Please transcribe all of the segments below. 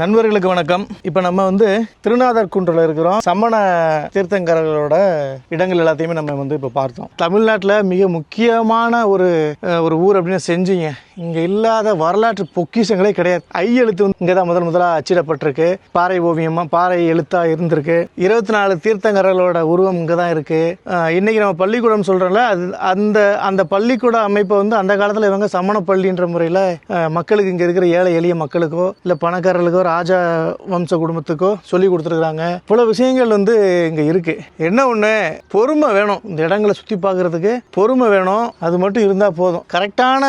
நண்பர்களுக்கு வணக்கம். இப்போ நம்ம வந்து திருநாதர் குன்றில் இருக்கிறோம். சமண தீர்த்தங்கரர்களோட இடங்கள் எல்லாத்தையுமே நம்ம வந்து இப்போ பார்த்தோம். தமிழ்நாட்டில் மிக முக்கியமான ஒரு ஒரு ஊர் அப்படின்னு செஞ்சுங்க. இங்கே இல்லாத வரலாற்று பொக்கிஷங்களே கிடையாது. ஐ எழுத்து வந்து இங்கே தான் முதல் முதலாக அச்சிடப்பட்டிருக்கு. பாறை ஓவியமாக பாறை எழுத்தாக இருந்திருக்கு. இருபத்தி நாலு தீர்த்தங்கரர்களோட உருவம் இங்கே தான் இருக்குது இன்றைக்கி நம்ம பள்ளிக்கூடம் சொல்கிறோம்ல அது அந்த அந்த பள்ளிக்கூட அமைப்பை வந்து அந்த காலத்தில் இவங்க சமண பள்ளின்ற முறையில் மக்களுக்கு இங்கே இருக்கிற ஏழை எளிய மக்களுக்கோ இல்லை பணக்காரர்களுக்கோ ராஜா வம்ச குடும்பத்துக்கோ சொல்லி கொடுத்துருக்குறாங்க. பல விஷயங்கள் வந்து இங்கே இருக்குது என்ன ஒன்று பொறுமை வேணும். இந்த இடங்களை சுற்றி பார்க்குறதுக்கு பொறுமை வேணும். அது மட்டும் இருந்தால் போதும். கரெக்டான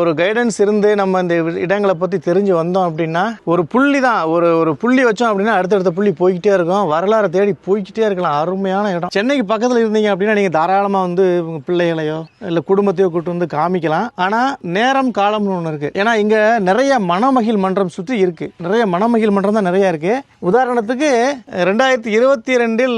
ஒரு கைடன்ஸ் இருந்து நம்ம இந்த இடங்களை பற்றி தெரிஞ்சு வந்தோம் அப்படின்னா ஒரு புள்ளி தான். ஒரு ஒரு புள்ளி வச்சோம் அப்படின்னா அடுத்தடுத்த புள்ளி போய்கிட்டே இருக்கும். வரலாறு தேடி போய்கிட்டே இருக்கலாம். அருமையான இடம். சென்னைக்கு பக்கத்தில் இருந்தீங்க அப்படின்னா நீங்கள் தாராளமாக வந்து உங்கள் பிள்ளைகளையோ இல்லை குடும்பத்தையோ கூட்டு வந்து காமிக்கலாம். ஆனால் நேரம் காலம்னு ஒன்று இருக்குது ஏன்னா இங்கே நிறைய மனமகிழ் மன்றம் சுற்றி இருக்குது நிறைய மன மனமகிழ் மன்றம் தான் நிறையா இருக்குது உதாரணத்துக்கு ரெண்டாயிரத்தி இருபத்தி ரெண்டில்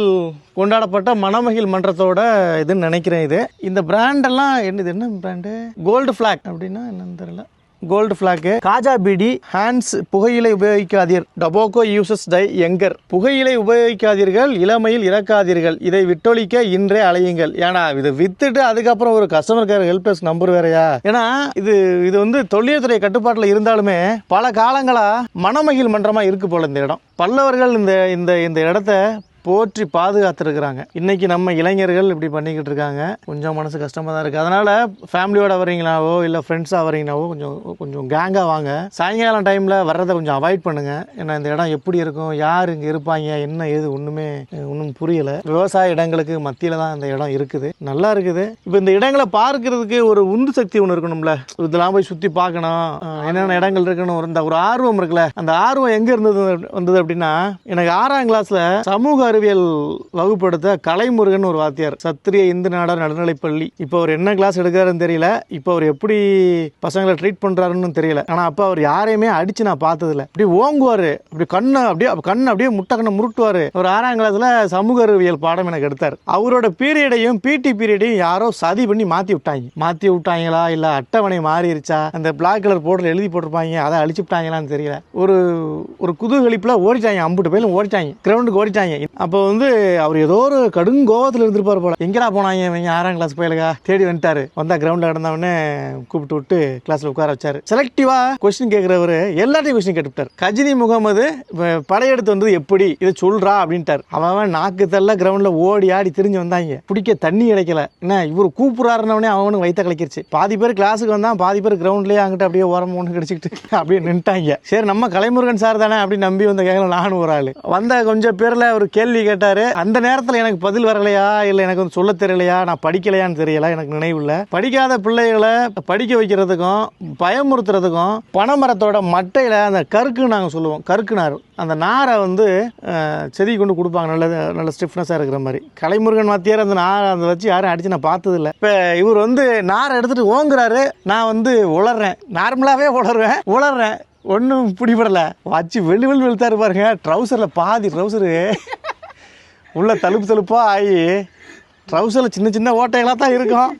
கொண்டாடப்பட்ட மணமகிழ் மன்றத்தோட இதுன்னு நினைக்கிறேன் இது. இந்த பிராண்டெல்லாம் என்னது என்ன பிராண்டு கோல்டு ஃப்ளாக் அப்படின்னா என்னன்னு தெரியல. Gold flag Khaja beedi hands புகையிலை உபயோகிக்காதீர். டபோகோ யூசஸ் டை எங்கர் புகையிலை உபயோகிக்காதீர்கள் இளமையில் இறக்காதீர்கள். இதை விட்டொழிக்க இன்றே அலையுங்கள். ஏன்னா இது வித்துட்டு அதுக்கப்புறம் ஒரு customer care help desk number வேறையா? ஏன்னா இது இது வந்து தொழில்துறை கட்டுப்பாட்டில் இருந்தாலுமே பல காலங்களா மணமகிழ் மன்றமா இருக்கு போல இந்த இடம். பல்லவர்கள் இந்த இந்த இந்த இடத்த போற்றி பாதுகாத்துருக்குறாங்க. இன்னைக்கு நம்ம இளைஞர்கள் இப்படி பண்ணிக்கிட்டு இருக்காங்க. கொஞ்சம் மனசு கஷ்டமாக தான் இருக்குது அதனால் ஃபேமிலியோட வரீங்களாவோ இல்லை ஃப்ரெண்ட்ஸாக வரீங்கனாவோ கொஞ்சம் கொஞ்சம் கேங்காக வாங்க. சாயங்காலம் டைமில் வர்றதை கொஞ்சம் அவாய்ட் பண்ணுங்கள் ஏன்னா இந்த இடம் எப்படி இருக்கும்? யார் இங்கே இருப்பாங்க? என்ன ஏது? ஒன்றுமே ஒன்றும் புரியலை. விவசாய இடங்களுக்கு மத்தியில் தான் இந்த இடம் இருக்குது. நல்லா இருக்குது. இப்போ இந்த இடங்களை பார்க்கறதுக்கு ஒரு உந்து சக்தி ஒன்று இருக்கணும்ல. இதெல்லாம் போய் சுற்றி பார்க்கணும். என்னென்ன இடங்கள் இருக்குன்னு ஒரு இந்த ஒரு ஆர்வம் இருக்குல்ல. அந்த ஆர்வம் எங்கே இருந்தது வந்தது அப்படின்னா எனக்கு ஆறாம் கிளாஸில் சமூக அறிவியல் வகுப்படுத்த கலைமுருகன் ஒரு வாத்தியார். சத்திரிய இந்து நாடார் நடுநிலைப்பள்ளி. இப்போ அவர் என்ன கிளாஸ் எடுக்கிறாருன்னு தெரியல. இப்போ அவர் எப்படி பசங்களை ட்ரீட் பண்ணுறாருன்னு தெரியல. ஆனால் அப்போ அவர் யாரையுமே அடித்து நான் பார்த்ததில்ல. இப்படி ஓங்குவார். அப்படி கண்ணை அப்படியே கண்ணை அப்படியே முட்டை கண்ணை முருட்டுவார். ஒரு ஆறாம் கிளாஸில் சமூக அறிவியல் பாடம் எனக்கு எடுத்தார். அவரோட பீரியடையும் பிடி பீரியடையும் யாரோ சதி பண்ணி மாற்றி விட்டாங்க. மாற்றி விட்டாங்களா? இல்லை அட்டவணை மாறிடுச்சா அந்த பிளாக் கலர் போர்டில் எழுதி போட்டிருப்பாங்க. அதை அழிச்சு விட்டாங்களான்னு தெரியல. ஒரு ஒரு குதூகலிப்புல ஓடிட்டாங்க. அம்புட்டு போயிலும் ஓடிட்டாங்க. கிரவுண்டுக்கு ஓடிட்டாங்க. அப்போ வந்து அவர் ஏதோ ஒரு கடும் கோபத்தில் இருந்திருப்பார் போல. எங்கடா போனாங்க இவங்க? ஆறாம் கிளாஸ் பயிலுக்கா. தேடி வந்துட்டாரு. வந்தா கிரவுண்டில் கிடந்தவொடனே கூப்பிட்டு விட்டு கிளாஸ்ல உட்கார வச்சாரு. செலக்டிவா கொஸ்டின் கேட்கிறவரு எல்லாத்தையும் கொஸ்டின் கேட்டுவிட்டார் கஜினி முகமது படையெடுத்து வந்தது எப்படி? இதை சொல்றா அப்படின்ட்டார். அவன் அவன் நாக்கு தள்ள கிரவுண்ட்ல ஓடி ஆடி திரிஞ்சு வந்தாங்க. பிடிக்க தண்ணி கிடைக்கல. என்ன இவர் கூப்பிடுறாருனவனே அவனுக்கு வைத்த கலக்கிருச்சு. பாதி பேர் கிளாஸுக்கு வந்தான் பாதி பேர் கிரவுண்ட்லயே அங்கிட்ட அப்படியே ஓரம் ஒன்று கிடச்சிக்கிட்டு அப்படியே நின்ட்டாங்க. சரி நம்ம கலைமுருகன் சார் தானே அப்படின்னு நம்பி வந்த கேட்கல நானும் ஒரு ஆளு. வந்த கொஞ்சம் பேர்ல ஒரு கேள்வி கேட்டாரு. அந்த நேரத்தில் எனக்கு பதில் வரலையா? இல்லை எனக்கு வந்து சொல்ல தெரியலையா? நான் படிக்கலையான்னு தெரியல எனக்கு நினைவு படிக்காத பிள்ளைகளை படிக்க வைக்கிறதுக்கும் பயமுறுத்துறதுக்கும் பனைமரத்தோட மட்டையில் அந்த கருக்குன்னு நாங்கள் சொல்லுவோம். கருக்கு நார் அந்த நாரை வந்து செதி கொண்டு கொடுப்பாங்க. நல்ல நல்ல ஸ்டிஃப்னஸாக இருக்கிற மாதிரி. கலைமுருகன் வாத்தியார் அந்த நாரை அதை வச்சு யாரும் அடித்து நான் பார்த்ததில்ல. இப்போ இவர் வந்து நாரை எடுத்துகிட்டு ஓங்குறாரு. நான் வந்து உளறேன் நார்மலாகவே உளருவேன். உளறேன் ஒன்றும் பிடிபடலை. வச்சு வெள்ளி வெள்ளி வெளுத்தாரு பாருங்க ட்ரௌசரில் பாதி ட்ரௌசரு உள்ள தழுப்பு தழுப்பாக ஆகி ட்ரௌசரில் சின்ன சின்ன ஓட்டைகளாக தான் இருக்கும்.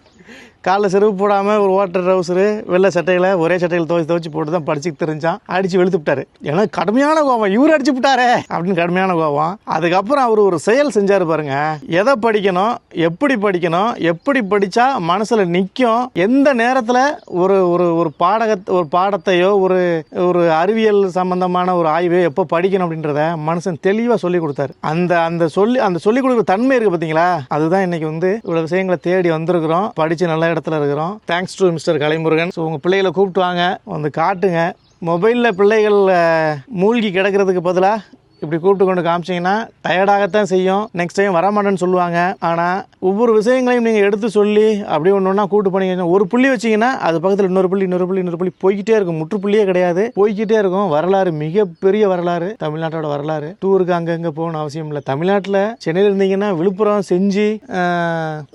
காலைல செருப்பு போடாமல் ஒரு ஓட்டர் ட்ரௌசரு வெள்ளை சட்டையில் ஒரே சட்டையில் துவச்சி துவச்சி போட்டு தான் படிச்சு தெரிஞ்சான். அடித்து வெளுத்து விட்டாரு. ஏன்னா கடுமையான கோபம் இவர் அடிச்சு விட்டாரே அப்படின்னு கடுமையான கோபம் அதுக்கப்புறம் அவர் ஒரு செயல் செஞ்சார் பாருங்க. எதை படிக்கணும் எப்படி படிக்கணும் எப்படி படித்தா மனசில் நிற்கும் எந்த நேரத்தில் ஒரு ஒரு ஒரு பாடக ஒரு பாடத்தையோ ஒரு ஒரு அறிவியல் சம்பந்தமான ஒரு ஆய்வையோ எப்போ படிக்கணும் அப்படின்றத மனுஷன் தெளிவாக சொல்லி கொடுத்தாரு. அந்த அந்த சொல்லி அந்த சொல்லி கொடுக்குற தன்மை இருக்கு பார்த்தீங்களா அதுதான் இன்னைக்கு வந்து இவ்வளோ விஷயங்களை தேடி வந்திருக்கிறோம். படித்து நல்லா இடத்துல இருக்கிறோம். Thanks to mister Kalaimurugan. So உங்கள் பிள்ளைகளை கூப்பிட்டு வாங்க. வந்து காட்டுங்க. மொபைலில் பிள்ளைகள் மூழ்கி கிடக்கிறதுக்கு பதிலாக இப்படி கூப்பிட்டு கொண்டு காமிச்சீங்கன்னா டயர்டாகத்தான் செய்யும். நெக்ஸ்ட் டைம் வரமாட்டேன்னு சொல்லுவாங்க. ஆனால் ஒவ்வொரு விஷயங்களையும் நீங்கள் எடுத்து சொல்லி அப்படியே ஒன்று ஒன்றா கூட்டு பண்ணீங்க ஒரு புள்ளி வச்சிங்கன்னா அது பக்கத்தில் இன்னொரு புள்ளி இன்னொரு புள்ளி இன்னொரு புள்ளி போய்கிட்டே இருக்கும். முற்றுப்புள்ளியே கிடையாது. போய்கிட்டே இருக்கும். வரலாறு மிகப்பெரிய வரலாறு. தமிழ்நாட்டோட வரலாறு. டூருக்கு அங்கங்கே போகணும் அவசியம் இல்லை. தமிழ்நாட்டில் சென்னையில் இருந்தீங்கன்னா விழுப்புரம் செஞ்சி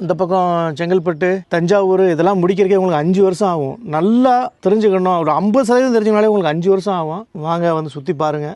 இந்த பக்கம் செங்கல்பட்டு தஞ்சாவூர் இதெல்லாம் முடிக்கிறதுக்கே உங்களுக்கு அஞ்சு வருஷம் ஆகும். நல்லா தெரிஞ்சுக்கணும். ஒரு ஐம்பது சதவீதம் தெரிஞ்சுக்கனாலே உங்களுக்கு அஞ்சு வருஷம் ஆகும். வாங்க வந்து சுற்றி பாருங்கள்